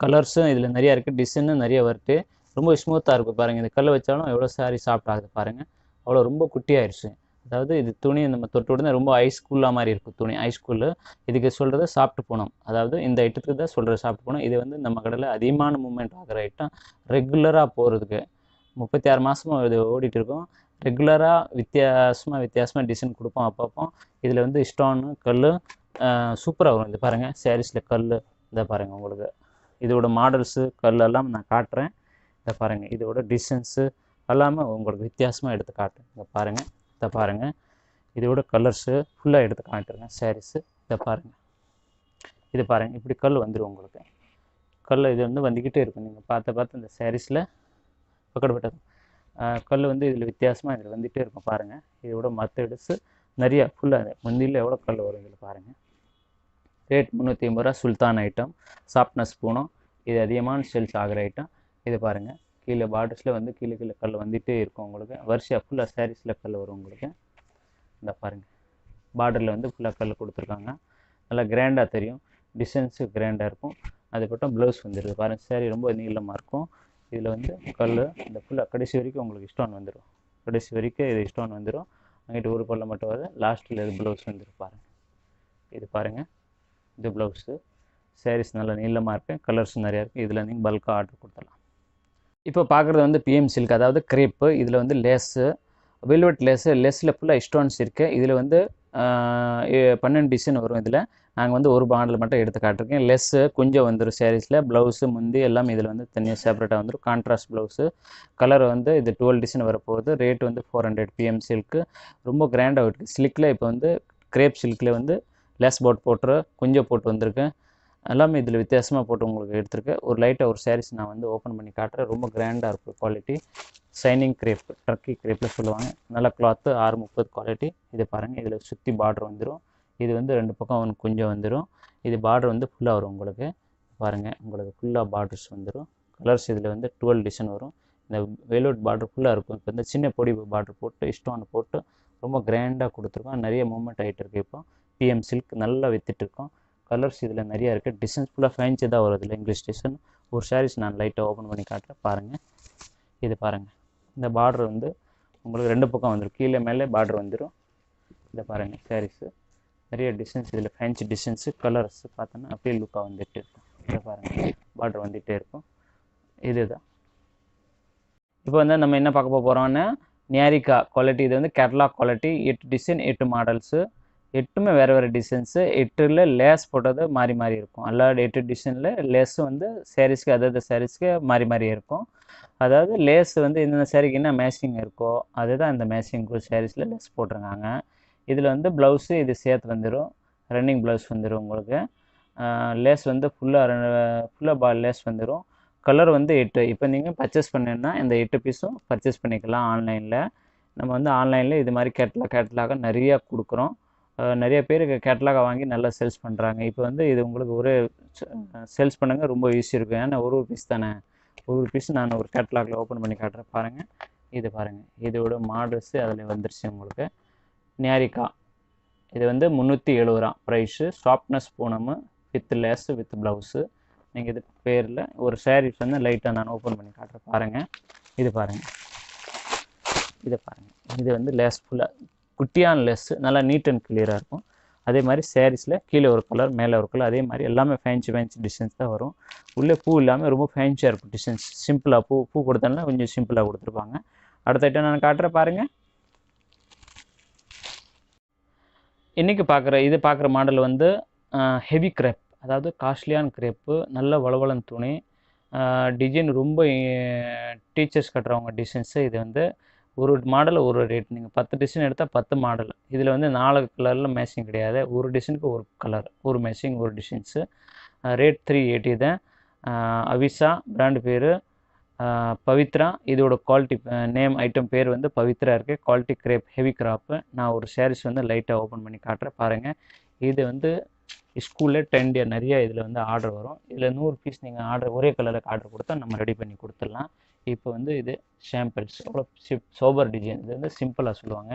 Speaker 2: கலர்ஸும் இதில் நிறையா இருக்குது டிசைனும் நிறைய வருது. ரொம்ப ஸ்மூத்தாக இருக்கும் பாருங்கள் இந்த கல் வச்சாலும் எவ்வளோ சாரி சாஃப்ட் பாருங்கள் அவ்வளோ ரொம்ப குட்டியாயிருச்சு. அதாவது இது துணி நம்ம தொட்டு உடனே ரொம்ப ஐஸ் கூலாக மாதிரி இருக்கும். துணி ஐஸ் கூலு இதுக்கு சொல்கிறது சாப்பிட்டு போனோம் அதாவது இந்த ஐட்டத்துக்கு தான் சொல்கிறது சாப்பிட்டு போனோம் இது வந்து நம்ம கடையில் அதிகமான மூமெண்ட் ஆகிற ஐட்டம் ரெகுலராக போகிறதுக்கு முப்பத்தி ஆறு மாதமும் இது ஓடிட்டு இருக்கோம். ரெகுலராக வித்தியாசமாக வித்தியாசமாக டிசைன் கொடுப்போம் அப்பப்போ. இதில் வந்து ஸ்டோனு கல் சூப்பராக வரும். இது பாருங்கள் சாரீஸில் கல் இதை பாருங்கள் உங்களுக்கு. இதோட மாடல்ஸு கல்லெல்லாம் நான் காட்டுறேன். இதை பாருங்கள் இதோட டிசைன்ஸு எல்லாமே உங்களுக்கு வித்தியாசமாக எடுத்து காட்டுறேன். இதை பாருங்கள் இதை பாருங்கள் இதோட கலர்ஸு ஃபுல்லாக எடுத்து காட்டுறேன் சாரீஸு இதை பாருங்கள் இது பாருங்கள் இப்படி கல் வந்துடும் உங்களுக்கு. கல் இது வந்து வந்துக்கிட்டே இருக்கும். நீங்கள் பார்த்து பார்த்து இந்த சாரீஸில் பக்கடப்பட்டது கல் வந்து இதில் வித்தியாசமாக இதில் வந்துகிட்டே இருக்கும் பாருங்கள் இதோட மற்ற எடுத்து நிறையா ஃபுல்லாக முந்தியில் எவ்வளோ கல் வரும் இதில் பாருங்கள் ரேட் முந்நூற்றி ஐம்பது ரூபா சுல்தான் ஐட்டம் சாஃப்ட்னஸ் பூனம். இது அதிகமான சேல்ஸ் ஆகிற ஐட்டம் இது பாருங்கள் கீழே பார்டர்ஸில் வந்து கீழே கீழே கல் வந்துகிட்டே இருக்கும் உங்களுக்கு. வரிசையாக ஃபுல்லாக சாரீஸில் கல் வரும் உங்களுக்கு. இந்த பாருங்கள் பார்டரில் வந்து ஃபுல்லாக கல் கொடுத்துருக்காங்க. நல்லா கிராண்டாக தெரியும். டிசைன்ஸு கிராண்டாக இருக்கும். அது ப்ளவுஸ் வந்துடுது பாருங்கள் சாரீ ரொம்ப நீளமாக இருக்கும். இதில் வந்து கல் இந்த ஃபுல்லாக கடைசி வரைக்கும் உங்களுக்கு ஸ்டோன் வந்துடும் கடைசி வரைக்கும் இது ஸ்டோன் வந்துடும் அங்கிட்டு ஒரு பல்ல மட்டும் வருது. லாஸ்ட்டில் இது ப்ளவுஸ் வந்துடும் பாருங்கள் இது பாருங்கள் இது ப்ளவுஸு சாரீஸ் நல்லா நீளமாக இருக்குது கலர்ஸ் நிறையா இருக்குது இதில் நீங்கள் பல்காக ஆர்டர் கொடுத்தலாம் இப்போ பார்க்குறது வந்து பிஎம் சில்க் அதாவது கிரேப்பு இதில் வந்து லேஸு வெல்வெட் லேஸு லெஸ்ஸில் ஃபுல்லாக ஸ்டோன்ஸ் இருக்குது இதில் வந்து பன்னெண்டு டிசைன் வரும் இதில். நாங்கள் வந்து ஒரு பாண்டில் மட்டும் எடுத்து காட்டிருக்கேன். லெஸ்ஸு கொஞ்சம் வந்துடும் சேரீஸில் ப்ளவுஸு முந்தி எல்லாமே இதில் வந்து தனியாக செப்பரேட்டாக வந்துடும் கான்ட்ராஸ்ட் ப்ளவுஸு கலர் வந்து இது டுவெல் டிசைன் வரப்போகுது. ரேட் வந்து ஃபோர் ஹண்ட்ரட் பிஎம் சில்க்கு ரொம்ப கிராண்டாக இருக்குது சில்கில் இப்போ வந்து கிரேப் சில்கில் வந்து லெஸ் போட் போட்டுரு கொஞ்சம் போட்டு வந்திருக்கேன் எல்லாமே இதில் வித்தியாசமாக போட்டு உங்களுக்கு எடுத்திருக்கேன் ஒரு லைட்டாக ஒரு சாரீஸ் நான் வந்து ஓப்பன் பண்ணி காட்டுறேன். ரொம்ப கிராண்டாக இருக்கும் குவாலிட்டி சைனிங் கிரேப் ட்ரக்கி கிரேப்பில் சொல்லுவாங்க. நல்ல கிளாத்து ஆறு முப்பது குவாலிட்டி இது பாருங்கள் இதில் சுற்றி பார்டர் வந்துடும் இது வந்து ரெண்டு பக்கம் ஒன்று கொஞ்சம் வந்துடும் இது பார்டர் வந்து ஃபுல்லாக வரும் உங்களுக்கு. பாருங்கள் உங்களுக்கு ஃபுல்லாக பார்டர்ஸ் வந்துடும் கலர்ஸ் இதில் வந்து டுவெல் டிசைன் வரும். இந்த வெல்வெட் பார்டர் ஃபுல்லாக இருக்கும். இப்போ இந்த சின்ன பொடி பார்டர் போட்டு இஷ்டம்னு போட்டு ரொம்ப கிராண்டாக கொடுத்துருக்கோம். நிறைய மூமெண்ட் ஆகிட்டு இருக்கு இப்போ. பிஎம் சில்க் நல்லா விற்றுட்ருக்கோம் கலர்ஸ் இதில் நிறையா இருக்குது டிசைன்ஸ் ஃபுல்லாக ஃபேன்சி தான் வருது இதில் இங்கிலீஷ் டிசைன் ஒரு சாரீஸ் நான் லைட்டாக ஓப்பன் பண்ணி காட்டுறேன். பாருங்கள் இது பாருங்கள் இந்த பார்டர் வந்து உங்களுக்கு ரெண்டு பக்கம் வந்துடும் கீழே மேலே பார்டர் வந்துடும் இதை பாருங்கள் சாரீஸு நிறைய டிசைன்ஸ் இதில் ஃபேன்சி டிசைன்ஸு கலர்ஸ் பார்த்தோன்னா அப்படியே லுக்காக வந்துட்டு இருக்கும். இதை பாருங்கள் பார்டர் வந்துகிட்டே இருக்கும். இதுதான். இப்போ வந்து நம்ம என்ன பார்க்க போகிறோம்னா நியாரிக்கா குவாலிட்டி இது வந்து கேரளா குவாலிட்டி எட்டு டிசைன் எட்டு மாடல்ஸு எட்டுமே வேறு வேறு டிசைன்ஸு எட்டில் லேஸ் போட்டது மாறி மாறி இருக்கும். எல்லா எட்டு டிசைனில் லேஸும் வந்து சாரீஸ்க்கு அதாவது சாரீஸ்க்கு மாறி மாறி இருக்கும். அதாவது லேஸ் வந்து இந்தந்த சாரிக்கு என்ன மேட்சிங் இருக்கோ அதுதான் இந்த மேட்சிங் சாரீஸில் லேஸ் போட்டிருக்காங்க. இதில் வந்து ப்ளவுஸு இது சேர்த்து வந்துடும் ரன்னிங் ப்ளவுஸ் வந்துடும் உங்களுக்கு. லேஸ் வந்து ஃபுல்லாக ஃபுல்லாக பா லேஸ் வந்துடும் கலர் வந்து எட்டு. இப்போ நீங்கள் பர்ச்சேஸ் பண்ணீங்கன்னா இந்த எட்டு பீஸும் பர்ச்சேஸ் பண்ணிக்கலாம் ஆன்லைனில் நம்ம வந்து ஆன்லைனில் இது மாதிரி கேட்லாக் கேட்லாக நிறையா கொடுக்குறோம். நிறைய பேர் கேட்லாக வாங்கி நல்லா சேல்ஸ் பண்ணுறாங்க இப்போ வந்து இது உங்களுக்கு ஒரு சேல்ஸ் பண்ணுங்க ரொம்ப ஈஸி இருக்கும். ஏன்னா ஒரு ஒரு பீஸ் தானே? ஒரு ஒரு பீஸ் நான் ஒரு கேட்லாகில் ஓப்பன் பண்ணி காட்டுறேன். பாருங்கள் இது பாருங்கள் இதோட மாடல்ஸு அதில் வந்துருச்சு உங்களுக்கு. நியாரிக்கா இது வந்து முந்நூற்றி எழுபது ரூபா price softness Poonam. With lace with blouse நீங்கள் இது பேரில் ஒரு சாரீஸ் வந்து லைட்டாக நான் ஓப்பன் பண்ணி காட்டுறேன். பாருங்கள் இது பாருங்கள் இது பாருங்கள் இது வந்து லேஸ் ஃபுல்லாக குட்டியான லெஸ் நல்லா நீட் அண்ட் கிளியராக இருக்கும். அதே மாதிரி சாரீஸில் கீழே ஒரு கலர் மேலே ஒரு கலர் அதே மாதிரி எல்லாமே ஃபேன்சி ஃபேன்சி டிசைன்ஸ் தான் வரும். உள்ளே பூ இல்லாமல் ரொம்ப ஃபேன்சியாக இருக்கும் டிசைன்ஸ் சிம்பிளாக பூ பூ கொடுத்தாலும் கொஞ்சம் சிம்பிளாக கொடுத்துருப்பாங்க. அடுத்த ஐட்டம் நான் காட்டுறேன் பாருங்கள் இன்றைக்கி பார்க்குற இது பார்க்குற மாடல் வந்து ஹெவி கிரேப் அதாவது காஸ்ட்லியான கிரேப்பு நல்ல வளவளன் துணி. டிசைன் ரொம்ப டீச்சர்ஸ் கட்டுறவங்க டிசைன்ஸு இது வந்து ஒரு மாடல் ஒரு ரேட் நீங்கள் பத்து டிசைன் எடுத்தால் பத்து மாடல் இதில் வந்து நாலு கலரில் மேட்சிங் கிடையாது. ஒரு டிசைனுக்கு ஒரு கலர் ஒரு மேட்சிங் ஒரு டிசைன்ஸு ரேட் த்ரீ எயிட்டி தான். அவிசா பிராண்டு பேர். பவித்ரா. இதோட குவாலிட்டி நேம் ஐட்டம் பேர் வந்து பவித்ரா இருக்குது குவாலிட்டி கிரேப் ஹெவி கிராப்பு நான் ஒரு சாரீஸ் வந்து லைட்டாக ஓப்பன் பண்ணி காட்டுறேன். பாருங்கள் இது வந்து ஸ்கூலில் டென் டே நிறைய இதில் வந்து ஆர்டர் வரும். இதில் நூறு பீஸ் நீங்கள் ஆர்டர் ஒரே கலருக்கு ஆர்டர் கொடுத்தா நம்ம ரெடி பண்ணி கொடுத்துடலாம். இப்போ வந்து இது ஷாம்பிள்ஸ் அவ்வளோ சிப் சோபர் டிசைன். இது வந்து சிம்பிளாக சொல்லுவாங்க.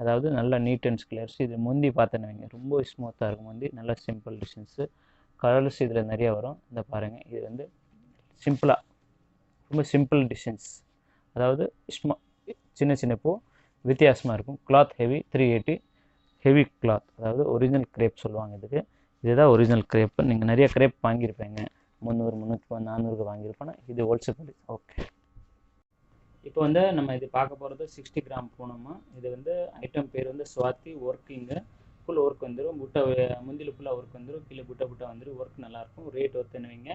Speaker 2: அதாவது நல்லா நீட் அண்ட் கிளியர்ஸ் இது முந்தி பார்த்தேன்னு ரொம்ப ஸ்மூத்தாக இருக்கும் முந்தி. நல்லா சிம்பிள் டிசைன்ஸு. கலர்ஸ் இதில் நிறைய வரும். இந்த பாருங்கள் இது வந்து சிம்பிளாக ரொம்ப சிம்பிள் டிசைன்ஸ். அதாவது ஸ்மா சின்ன சின்ன பூ வித்தியாசமாக இருக்கும். Cloth heavy three eighty heavy cloth அதாவது ஒரிஜினல் கிரேப் சொல்லுவாங்க இதுக்கு. இதுதான் ஒரிஜினல் கிரேப்பு நீங்கள் நிறைய கிரேப் வாங்கியிருப்பீங்க. முந்நூறு முந்நூற்றி நானூறுக்கு வாங்கியிருப்பேன் இது ஹோல்சேல் ஓகே இப்போ வந்து நம்ம இது பார்க்க போகிறது சிக்ஸ்டி கிராம் பூனமா இது வந்து ஐட்டம் பேர் வந்து சுவாத்தி ஒர்க்கிங்கு ஃபுல் ஒர்க் வந்துடும் புட்டை முந்தில ஃபுல்லாக ஒர்க் வந்துடும் கீழே புட்டை புட்டை வந்துடும் ஒர்க் நல்லாயிருக்கும். ரேட் ஒத்துனுவீங்க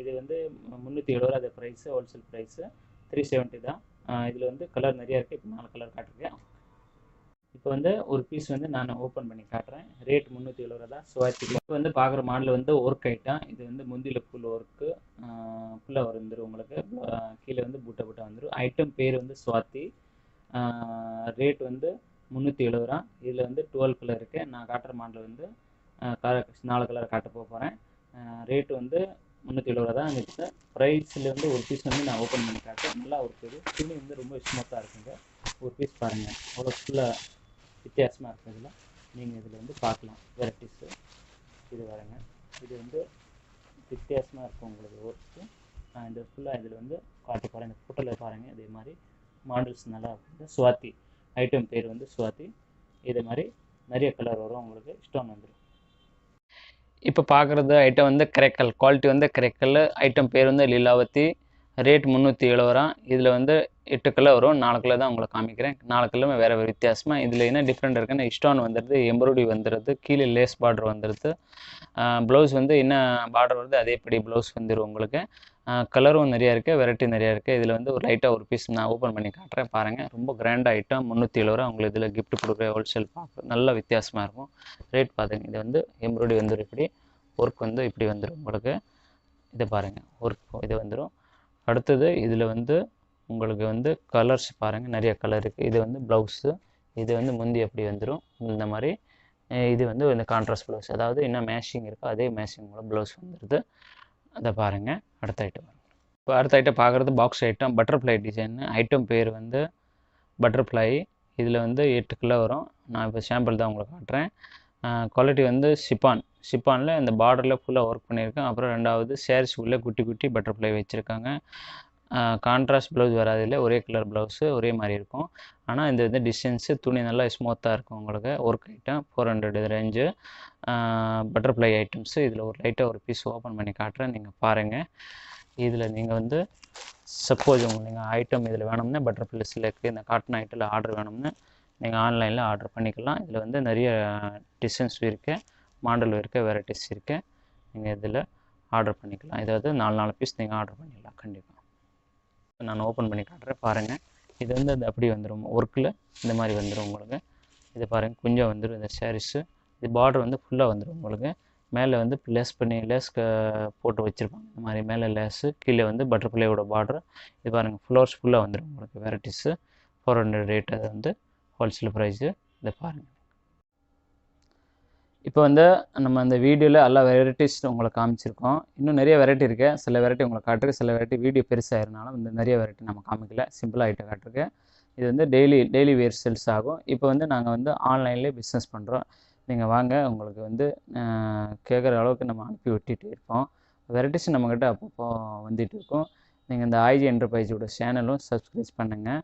Speaker 2: இது வந்து முந்நூற்றி எழுபது அது price wholesale price three seventy தான். இதில் வந்து கலர் நிறையா இருக்குது இப்போ நாலு கலர் காட்டிருக்கேன். இப்போ வந்து ஒரு பீஸ் வந்து நான் ஓப்பன் பண்ணி காட்டுறேன். ரேட் முந்நூற்றி எழுபது தான். சுவாத்தி இப்போ வந்து பார்க்குற மாடல் வந்து ஒர்க் ஐட்டம் இது வந்து முந்தியில் ஃபுல் ஒர்க்கு ஃபுல்லாக வந்துடும் உங்களுக்கு. கீழே வந்து புட்டை பூட்டை வந்துடும் ஐட்டம் பேர் வந்து சுவாத்தி ரேட் வந்து முந்நூற்றி எழுபது ரூபா இதில் வந்து டுவெல் கலர் இருக்குது நான் காட்டுற மாடல் வந்து கலர் நாலு கலர் காட்ட போக போகிறேன் ரேட்டு வந்து முந்நூற்றி எழுபது தான் இருக்குது ப்ரைஸில் வந்து ஒரு பீஸ் வந்து நான் ஓப்பன் பண்ணி காட்டுறேன். நல்லா ஒரு துணி வந்து ரொம்ப ஸ்மூத்தாக இருக்குங்க. ஒரு பீஸ் பாருங்கள் அவ்வளோ ஃபுல்லாக வித்தியாசமாக இருக்கிறதுல நீங்கள் இதில் வந்து பார்க்கலாம். வெரைட்டிஸு இது வரங்க இது வந்து வித்தியாசமாக இருக்கும் உங்களுக்கு ஒர்க்கு நான் இந்த ஃபுல்லாக இதில் வந்து காட்டி பாருங்கள் இந்த ஃபோட்டோவில் பாருங்கள் இதே மாதிரி மாடல்ஸ் நல்லா இருக்குது சுவாத்தி ஐட்டம் பேர் வந்து சுவாத்தி இதே மாதிரி நிறைய கலர் வரும். உங்களுக்கு ஸ்டோன் வந்துடும் இப்போ பார்க்குறது ஐட்டம் வந்து கிரேக்கல். குவாலிட்டி வந்து கிரேக்கல். ஐட்டம் பேர் வந்து லீலாவதி. ரேட் முந்நூற்றி எழுபது ரூபா இதில் வந்து எட்டு கிலோ வரும். நாலு கிலோ தான் உங்களுக்கு காமிக்கிறேன். நாலு கிலோமே வேறு வேறு வித்தியாசமாக இதில் என்ன டிஃப்ரெண்ட் இருக்குன்னா இஷ்டான் வந்துடுது எம்ப்ராய்டரி வந்துடுது கீழே லேஸ் பார்டர் வந்துடுது. ப்ளவுஸ் வந்து என்ன பார்டர் வருது அதேபடி ப்ளவுஸ் வந்துடும் உங்களுக்கு. கலரும் நிறையா இருக்குது வெரைட்டி நிறையா இருக்குது இதில் வந்து ஒரு லைட்டாக ஒரு பீஸ் நான் ஓப்பன் பண்ணி காட்டுறேன் பாருங்கள் ரொம்ப கிராண்ட் ஐட்டம் முந்நூற்றி எழுபது ரூபா உங்களுக்கு இதில் கிஃப்ட் கொடுக்குற ஹோல்சேல் பார்க்க நல்ல வித்தியாசமாக இருக்கும். ரேட் பார்த்துங்க இது வந்து எம்ப்ராய்டரி வந்துடும் இப்படி ஒர்க் வந்து இப்படி வந்துடும் உங்களுக்கு. இதை பாருங்கள் ஒர்க் இது வந்துடும் அடுத்தது இதில் வந்து உங்களுக்கு வந்து கலர்ஸ் பாருங்கள் நிறைய கலர் இருக்குது இது வந்து ப்ளவுஸு இது வந்து முந்தி அப்படி வந்துடும் இந்த மாதிரி இது வந்து இந்த கான்ட்ராஸ்ட் ப்ளவுஸ் அதாவது என்ன மேஷிங் இருக்கோ அதே மேஷிங்கோட ப்ளவுஸ் வந்துடுது அதை பாருங்கள் அடுத்த ஐட்டம் இப்போ அடுத்த ஐட்டம் பார்க்குறது box item butterfly design item பேர் வந்து பட்டர்ஃப்ளை இதில் வந்து எட்டு கிலோ வரும். நான் இப்போ சாம்பிள் தான் உங்களுக்கு காட்டுறேன். குவாலிட்டி வந்து சிப்பான் சிப்பானில் இந்த பார்டரில் ஃபுல்லாக ஒர்க் பண்ணியிருக்கேன். அப்புறம் ரெண்டாவது sarees உள்ளே குட்டி குட்டி பட்டர்ஃப்ளை வச்சுருக்காங்க. கான்ட்ராஸ்ட் ப்ளவுஸ் வராது இல்லை ஒரே கலர் ப்ளவுஸு ஒரே மாதிரி இருக்கும். ஆனால் இந்த இது டிசைன்ஸு துணி நல்லா ஸ்மூத்தாக இருக்கும் உங்களுக்கு. Work item four hundred range butterfly items இதில் ஒரு லைட்டாக ஒரு பீஸ் ஓப்பன் பண்ணி காட்டுறேன். நீங்கள் பாருங்கள் இதில் நீங்கள் வந்து சப்போஸ் உங்களுக்கு நீங்கள் ஐட்டம் இதில் வேணும்னா பட்டர்ஃப்ளை சிலக்கு இந்த காட்டன் ஐட்டில் ஆர்டர் வேணும்னு நீங்கள் ஆன்லைனில் ஆர்டர் பண்ணிக்கலாம். இதில் வந்து நிறைய டிசைன்ஸ் இருக்குது மாடல் இருக்குது வெரைட்டிஸ் இருக்குது நீங்கள் இதில் ஆர்டர் பண்ணிக்கலாம். இதாவது நாலு நாலு பீஸ் நீங்கள் ஆர்டர் பண்ணிடலாம் கண்டிப்பாக நான் ஓப்பன் பண்ணி காட்டுறேன் பாருங்கள் இது வந்து அது அப்படி வந்துடும் ஒர்க்கில் இந்த மாதிரி வந்துடும் உங்களுக்கு. இது பாருங்கள் கொஞ்சம் வந்துடும் இந்த சாரீஸு இது பார்டர் வந்து ஃபுல்லாக வந்துடும் உங்களுக்கு. மேலே வந்து லேஸ் பண்ணி லேஸ் போட்டு வச்சுருப்பாங்க. இந்த மாதிரி மேலே லேஸு கீழே வந்து பட்டர்ஃப்ளையோட பார்டர் இது பாருங்கள் ஃப்ளவர்ஸ் ஃபுல்லாக வந்துடும் உங்களுக்கு. வெரைட்டிஸு ஃபோர் ஹண்ட்ரட் ரேட் அது வந்து ஹோல்சேல் ப்ரைஸு இதை பாருங்கள் இப்போ வந்து நம்ம அந்த வீடியோவில் எல்லா வெரைட்டிஸ் உங்களுக்கு காமிச்சிருக்கோம். இன்னும் நிறைய வெரைட்டி இருக்குது சில வெரைட்டி உங்களை காட்டுருக்கு சில வெரைட்டி வீடியோ பெருசாகிறனால இந்த நிறைய வெரைட்டி நம்ம காமிக்கல. சிம்பிளாக ஐட்டம் காட்டுருக்கு இது வந்து டெய்லி டெய்லி வேர் சேல்ஸ் ஆகும். இப்போ வந்து நாங்கள் வந்து ஆன்லைன்லேயே பிஸ்னஸ் பண்ணுறோம் நீங்கள் வாங்க உங்களுக்கு வந்து கேட்குற அளவுக்கு நம்ம அனுப்பி விட்டுட்டு இருப்போம். வெரைட்டிஸ் நம்மக்கிட்ட அப்பப்போ வந்துட்டு இருக்கும். நீங்கள் இந்த ஐஜி என்டர்பிரைஸோட சேனலும் சப்ஸ்கிரைப் பண்ணுங்கள்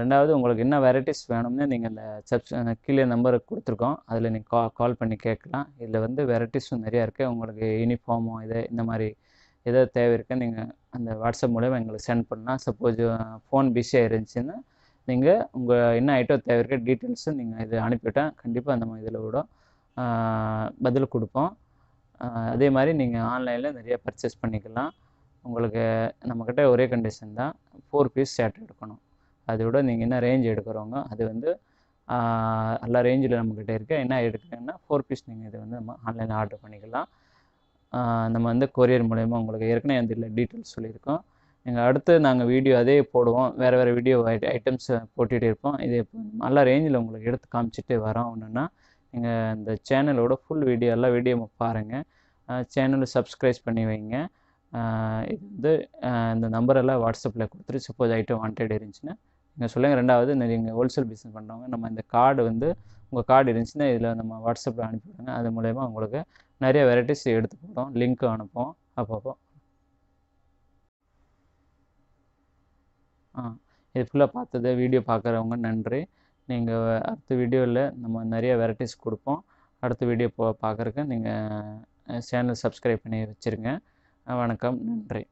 Speaker 2: ரெண்டாவது உங்களுக்கு என்ன வெரைட்டிஸ் வேணும்னு நீங்கள் இந்த சப்ஸ் கீழே நம்பர் கொடுத்துருக்கோம். அதில் நீங்கள் கா கால் பண்ணி கேட்கலாம். இதில் வந்து வெரைட்டிஸும் நிறையா இருக்குது உங்களுக்கு யூனிஃபார்மோ இது இந்த மாதிரி எதோ தேவை இருக்கு நீங்கள் அந்த வாட்ஸ்அப் மூலயமா எங்களுக்கு சென்ட் பண்ணலாம். சப்போஸ் ஃபோன் பிஸியாக இருந்துச்சுன்னா நீங்கள் உங்கள் என்ன ஐட்டம் தேவை இருக்க டீட்டெயில்ஸும் நீங்கள் இது அனுப்பிவிட்டால் கண்டிப்பாக அந்த மாதிரி இதில் கூட பதில் கொடுப்போம். அதே மாதிரி நீங்கள் ஆன்லைனில் நிறைய பர்ச்சேஸ் பண்ணிக்கலாம். உங்களுக்கு நம்மக்கிட்ட ஒரே கண்டிஷன் தான். ஃபோர் பீஸ் ஷர்ட் எடுக்கணும். அதை விட நீங்கள் என்ன ரேஞ்ச் எடுக்கிறவங்க அது வந்து எல்லா ரேஞ்சில் நம்மக்கிட்ட இருக்க. என்ன எடுக்கிறீங்கன்னா ஃபோர் பீஸ் நீங்கள் இது வந்து நம்ம ஆன்லைனில் ஆர்டர் பண்ணிக்கலாம். நம்ம வந்து கொரியர் மூலயமா உங்களுக்கு ஏற்கனவே அந்த டீட்டெயில்ஸ் சொல்லியிருக்கோம். நீங்கள் அடுத்து நாங்கள் வீடியோ அதே போடுவோம். வேறு வேறு வீடியோ ஐட்டம்ஸ் போட்டுகிட்டே இருப்போம். இது இப்போ நல்ல ரேஞ்சில் உங்களுக்கு எடுத்து காமிச்சிட்டு வரோம் ஒன்றுன்னா நீங்கள் இந்த சேனலோட ஃபுல் வீடியோ எல்லா வீடியோ பாருங்கள் சேனலை சப்ஸ்கிரைப் பண்ணி வைங்க. இது வந்து இந்த நம்பரெல்லாம் வாட்ஸ்அப்பில் கொடுத்துட்டு சப்போஸ் ஐட்டம் வாண்டட் இருந்துச்சுன்னா நீங்கள் சொல்லுங்கள் ரெண்டாவது நீங்கள் ஹோல்சேல் பிஸ்னஸ் பண்ணுறவங்க நம்ம இந்த கார்டு வந்து உங்கள் கார்டு இருந்துச்சுன்னா இதில் நம்ம வாட்ஸ்அப்பில் அனுப்பிவிடுங்க அது மூலயமா உங்களுக்கு நிறைய வெரைட்டிஸ் எடுத்து போகிறோம் லிங்க்கு அனுப்புவோம் அப்பப்போ. ஆ இது ஃபுல்லாக பார்த்தது வீடியோ பார்க்குறவங்க நன்றி. நீங்கள் அடுத்த வீடியோவில் நம்ம நிறைய வெரைட்டிஸ் கொடுப்போம். அடுத்த வீடியோ போ பார்க்குறக்கு நீங்கள் சேனல் சப்ஸ்கிரைப் பண்ணி வச்சுருங்க. வணக்கம் நன்றி.